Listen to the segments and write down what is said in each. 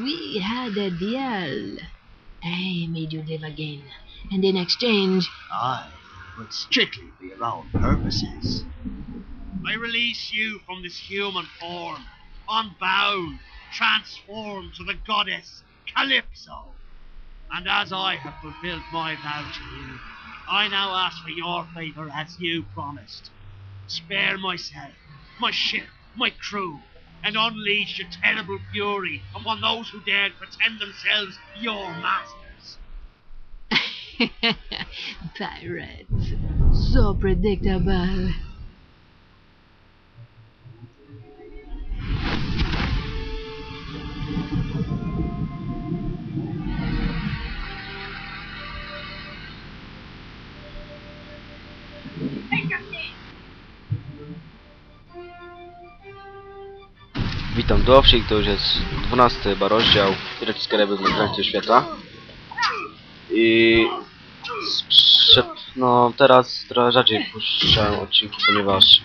we had a deal. I made you live again, and in exchange, I but strictly your own purposes. I release you from this human form, unbound, transformed to the goddess Calypso. And as I have fulfilled my vow to you, I now ask for your favour as you promised. Spare myself, my ship, my crew, and unleash your terrible fury upon those who dared pretend themselves your masters. pirates, so predictable. Witam do wsi, to już jest 12 chyba rozdział Piraci z na świata. I no teraz trochę rzadziej puszczałem odcinki, ponieważ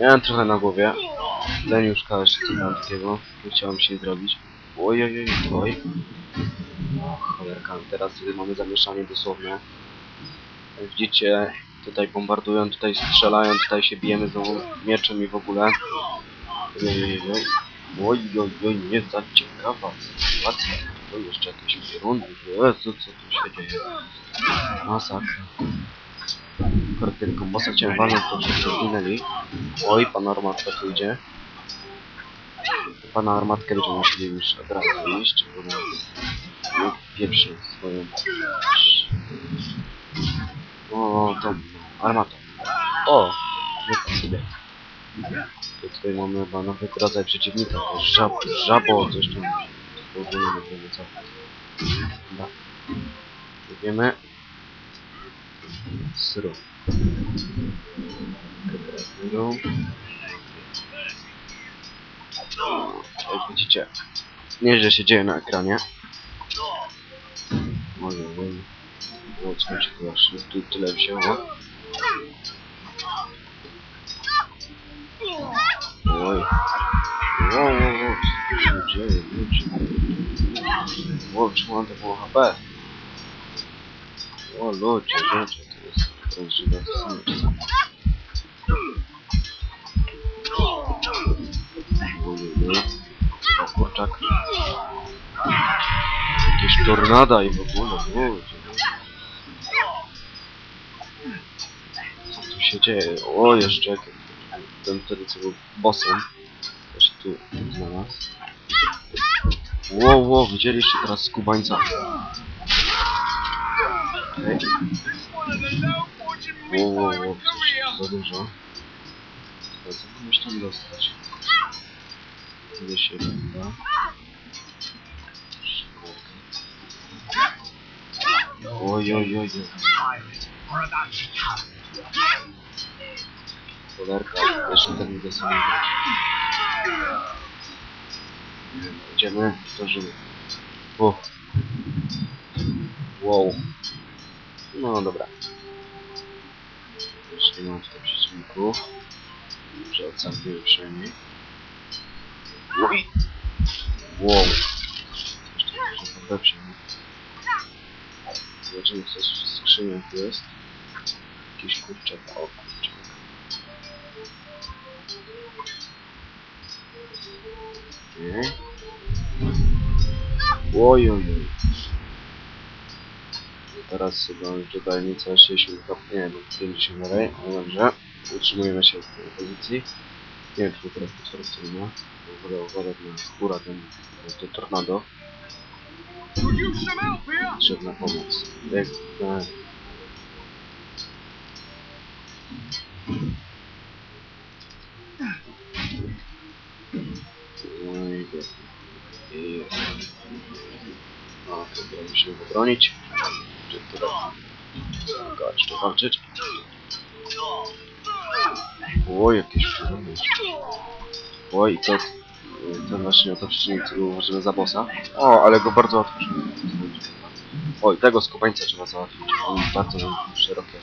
miałem trochę na głowie. Leniuszka jeszcze coś tam takiego, nie chciałem się zrobić. Oj, oj, oj, oj. Cholerka, teraz mamy zamieszanie dosłowne. Jak widzicie, tutaj bombardują, tutaj strzelają, tutaj się bijemy znowu mieczem i w ogóle. Oj, oj, oj, oj, oj, nie za ciekawa sytuacja. To jeszcze jakieś pierundy. Jezu, co tu się dzieje? Masakra. Akurat kombosa chciałem walnąć, to wszyscy zginęli. Oj, pana armatka tu idzie. Pana armatkę będziemy musieli już od razu iść, bo nas pieprzy swoją... O, to armata. O, nie sobie. To tutaj mamy chyba nowy rodzaj przeciwnika, to żab, żabo, coś tam. W ogóle nie wiemy co. Dobra. Wiemy. Syru. Syru. Jak widzicie, nieźle się dzieje na ekranie. Może wiem. Zobaczmy, czy to aż tu tyle wzięło. Się dzieje, ludzie? Wow, czy mam to było HP? O ludzie, ludzie, to jest prawdziwe smyczce. Ojej, o kurczak. Jakieś tornada i w ogóle, ludzie. Co tu się dzieje? O, jeszcze jakieś ten wtedy co był bossem. Też tu znalazł. Wow, wow, widzieliście teraz skubańca. Okej. Wow, wow, wow, za dużo. Co komuś tam dostać? Tyle się chyba. Oj, oj, oj, oj. Cholerka, jeszcze ten nie dostaję. Idziemy, zdążymy. O. Wow. No dobra. Jeszcze nie mam tutaj przeciwników. Może odsakuję przynajmniej. Oj. Wow. Jeszcze trochę lepsze. Zobaczymy co w skrzyniach jest. Jakiś kurczak. O kurczak. Okej. Oj, oj, oj. Teraz chyba tutaj nieco 60 stopni, nie, bo 50 dalej, ale dobrze. Utrzymujemy się w tej pozycji. Nie wiem, czy teraz potwierdzimy. Uwaga, uwaga na huragan, to tornado. Potrzebna pomoc. Jak, e, No i. No, dobra, musimy go bronić. Czy tutaj... Go jeszcze walczyć. O, jakieś problemy. Oj, to... Ten przeciwnik, którego uważamy za bossa. O, ale go bardzo łatwo. Oj, tego skupańca trzeba załatwić. On bardzo szerokie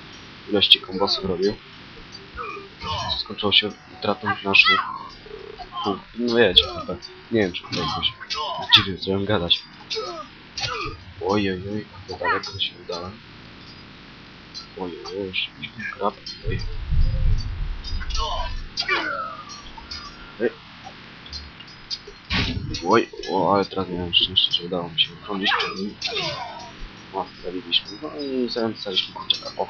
ilości kombosów robił. Skończyło się utratą naszą pół. No wiecie, chyba. Nie wiem, czy to jakoś co ją gadać. Oj, oj, to daleko się udałem. Oj, oj, krab. Oj. Ej. Oj, o, ale teraz miałem szczęście, że udało mi się uchronić przed nim. O, zabiliśmy. No i zającaliśmy kurczaka. O.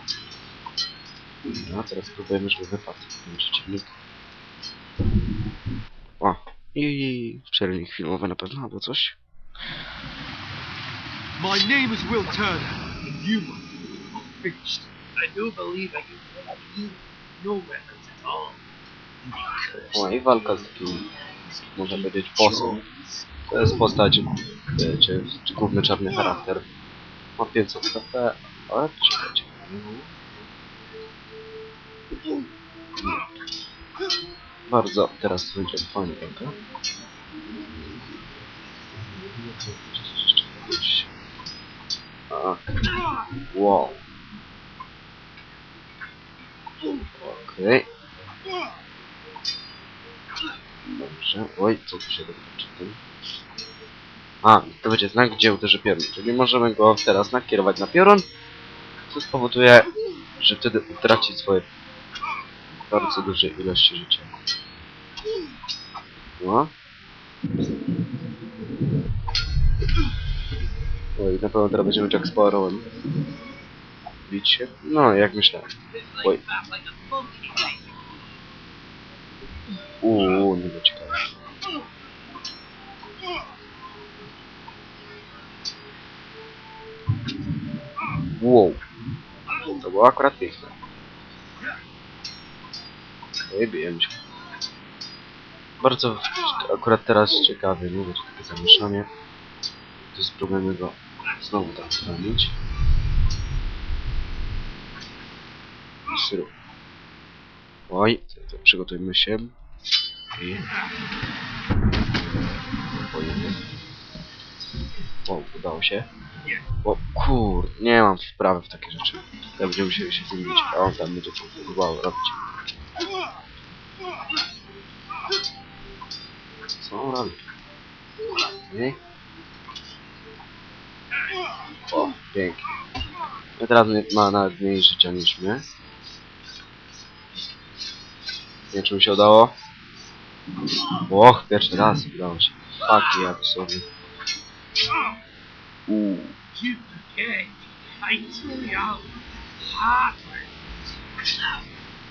No, teraz próbujemy, żeby wypadł przeciwnik. I przerwnik filmowy na pewno, albo coś. My name is Will Turner, and you unfinished. I do believe I can have you no weapons at all. O, i walka z takim, można powiedzieć, bossem. To jest postać, wiecie, czy główny czarny charakter. Ma 500 HP, ale czekajcie. Bardzo teraz będzie fajnie walka. A, wow. Okej. Dobrze. Oj, co tu się dotyczy? A, to będzie znak, gdzie uderzy piorun. Czyli możemy go teraz nakierować na piorun, co spowoduje, że wtedy utraci swoje bardzo duże ilości życia. No. Oj, na pewno teraz będziemy Jack Sparrowem. Bić się? No, jak myślałem. Oj. Uuu, nie było ciekawe. Wow. To było akurat piękne. Bijemy się. Bardzo akurat teraz ciekawy, lubię to takie zamieszanie. To spróbujemy go znowu zrobić. Syrup. Oj, to, przygotujmy się. I... O, udało się. O kur... nie mam wprawy w takie rzeczy. Ja będziemy musieli się z nim bić, a on tam będzie próbował robić. Co on robi? Nie? O, pięknie. No teraz ma nawet mniej życia niż my. Nie czy mi się udało. Och, pierwszy raz udało się. Fuck, jak sobie. Uuu.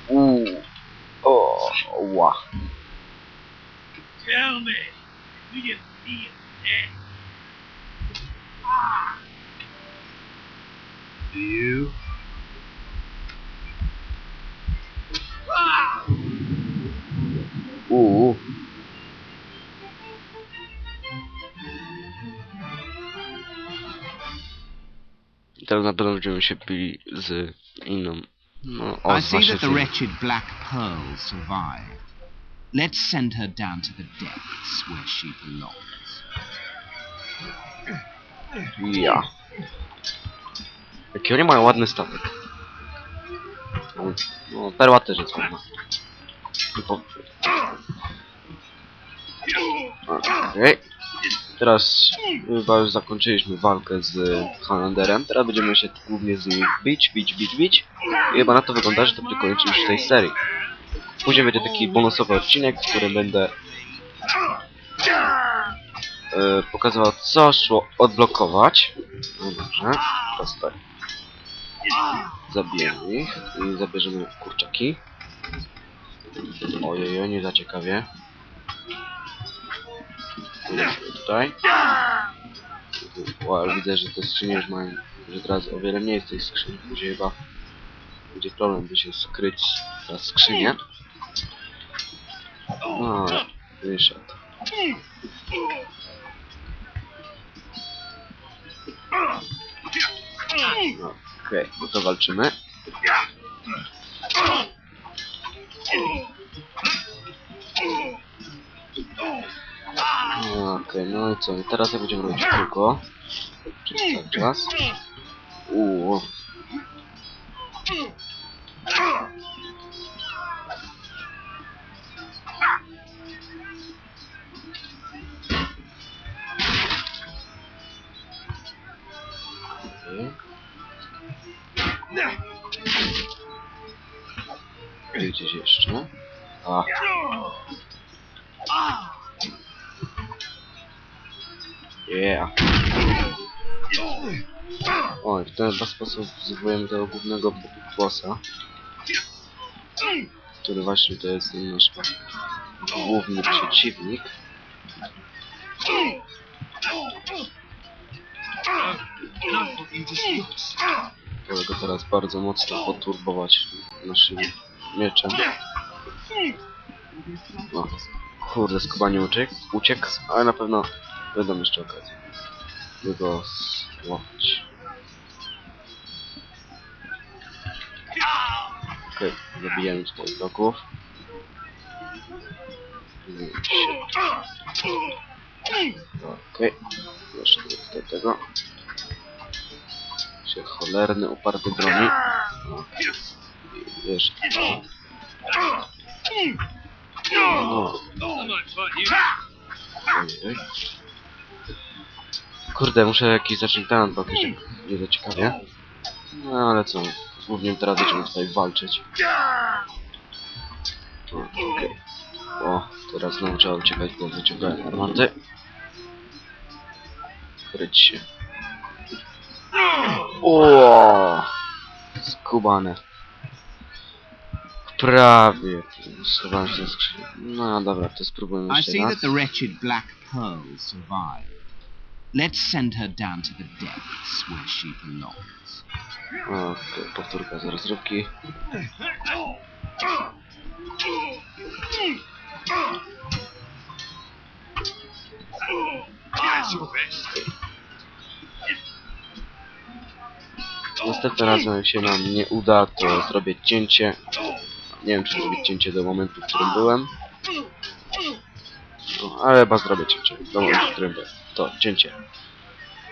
Uuu. O, ła. Tell me, do you feel dead? Ah. Do you? Ah. I Teraz na pewno będziemy się bili z inną. No, o, I see that the wretched Black Pearl survived. Let's send her down to the depths where she belongs. Ja. Jaki oni mają ładny statek. No, no perła też jest ładna. Po... Okej. Teraz chyba już zakończyliśmy walkę z Hananderem. Teraz będziemy się głównie z nimi bić, bić, bić, bić. I chyba na to wygląda, że to będzie koniec już tej serii. Później będzie taki bonusowy odcinek, w którym będę e, pokazywał co szło odblokować. No dobrze, teraz tak. Zabijemy ich i zabierzemy kurczaki. Ojej, nie za ciekawie. Tutaj. O, ale widzę, że te skrzynie już mają, że teraz o wiele mniej z tych skrzyni. Później chyba będzie problem, by się skryć teraz skrzynię. No, wyszedł. No, Okej, no to walczymy. No, Okej, no i co? Teraz jak będziemy robić kółko? Czy cały czas? Uuu. Gdzieś jeszcze. A, yeah. Oj, w ten sposób zwołujemy tego głównego bossa. Który właśnie to jest nasz główny przeciwnik. Wolę go teraz bardzo mocno poturbować naszym mieczem. No, kurde, skubanie uciekł, uciekł, ale na pewno będą jeszcze okazje, by go złapać. Okej, zabijemy tutaj bloków. Okej, jeszcze tutaj tego. Się cholerny, uparty broni. O. Jeszcze. No. Kurde, muszę jakiś zacząć talent, bo jakoś nie za ciekawie. No ale co, głównie teraz będziemy tutaj walczyć. O, Okej. O, teraz znowu trzeba uciekać, bo wyciągają armaty. Kryć się. O, skubane. Prawie. Schowałem się na skrzyni. No dobra, to spróbujmy I jeszcze see raz. that the wretched Black Pearl survived. Let's send her down to the depths where she belongs. Okej, powtórka z rozrywki. Następnym razem jak się nam nie uda, to zrobię cięcie. Nie wiem czy zrobić cięcie do momentu, w którym byłem. No, ale chyba zrobię cięcie do momentu, w którym byłem. To cięcie.